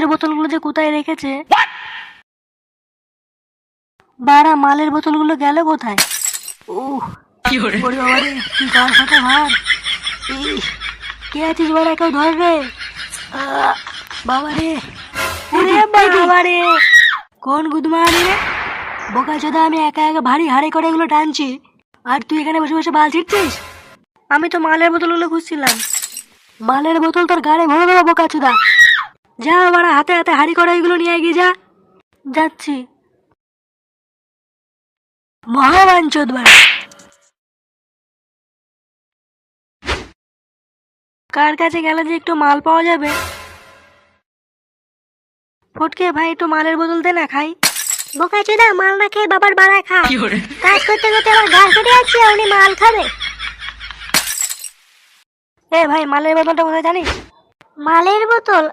মদের বোতলগুলো যে কোথায় রেখেছে? বারা মালের বোতলগুলো গেল কোথায়? কি গান ফাটা ভার? কে আছিস বাড়া কেউ ধর রে বাবা রে ওরে বাবা রে কোন গুদমানি রে? বোকা চোদা আমি একা একা ভারী হাড়ে করে এগুলো টানছি। আর তুই এখানে বসে বসে বাল ছিটছিস? আমি তো মালের বোতলগুলো খুঁজছিলাম। মালের বোতল তোর গাড়ি ভরে দেবো বোকা চোদা। যা বাড়া হাতে হাতে হাড়ি করে এগুলো নিয়ে এগিয়ে যা। যাচ্ছি। বাড়া। কার কাছে গেলে যে একটু মাল পাওয়া যাবে? ফটকে ভাই একটু মালের বোতল দে না খাই। বোকা চোদা মাল না খেয়ে বাবার বাড়া খা। কাজ করতে করতে আমার গাল ফেটে যাচ্ছে উনি মাল খাবে। এ ভাই মালের বোতলটা কোথায় জানিস? মালের বোতল?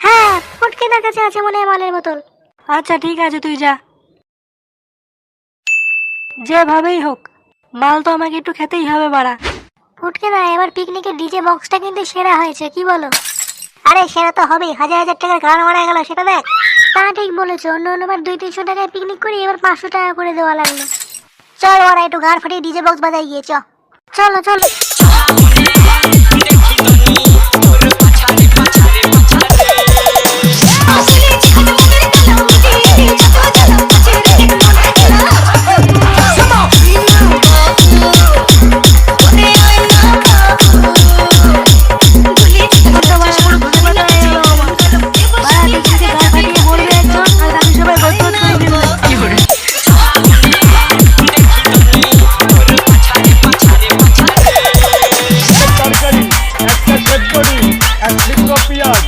হ্যাঁ ফটকেদার কাছে আছে মনে হয় মালের বোতল। আচ্ছা ঠিক আছে তুই যা। যেভাবেই হোক মাল তো আমাকে একটু খেতেই হবে বাড়া। ফুটকে না এবার পিকনিকের ডিজে বক্সটা কিন্তু সেরা হয়েছে কি বলো? আরে সেরা তো হবেই হাজার হাজার টাকার গান মারা গেল সেটা দেখ। তা ঠিক বলেছ অন্য অন্যবার দুই তিনশো টাকায় পিকনিক করি এবার পাঁচশো টাকা করে দেওয়া লাগল। চল ওরা একটু গান ফাটিয়ে ডিজে বক্স বাজাই গিয়ে চ। চলো চলো। লিত্র পেঁয়াজ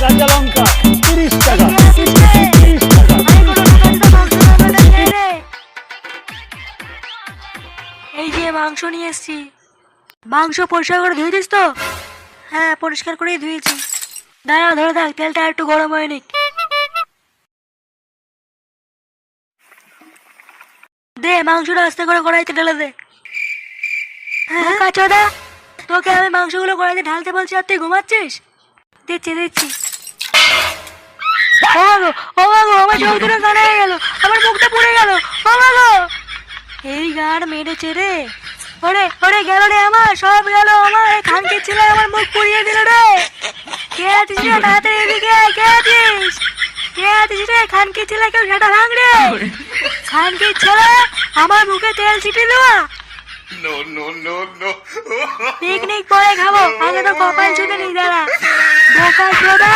কাঁচা লঙ্কা, তিরিশ টাকা। মাংস নিয়ে এসেছি। মাংস পরিষ্কার করে তো? হ্যাঁ পরিষ্কার করেই ধুয়েছি। দাঁড়া, ধরে থাক, তেলটা একটু গরম হয়নি দে, মাংসটা আস্তে করে কড়াইতে ঢেলে দে। হ্যাঁ কাচোদা তোকে আমি মাংসগুলো কড়াইতে ঢালতে বলছি আর তুই ঘুমাচ্ছিস? দিচ্ছি দিচ্ছি ও মাগো ও মাগো আমার চোখ দুটো কানা হয়ে গেল আমার মুখটা পুড়ে গেল ও মাগো এই গান মেরেছে রে। ওরে ওরে গেল রে আমার সব গেল আমার এই খানকে ছেলে আমার মুখ পুড়িয়ে দিল রে। কে আছিস রে তাড়াতাড়ি এদিকে কে আছিস? কে আছিস রে খানকে ছেলে কেউ সেটা ভাঙ রে। খানকে ছেলে আমার মুখে তেল ছিটিয়ে দেওয়া. পিকনিক পরে খাব আগে তো কপাল ছুতে নিয়ে দাঁড়া। বোকা সোদা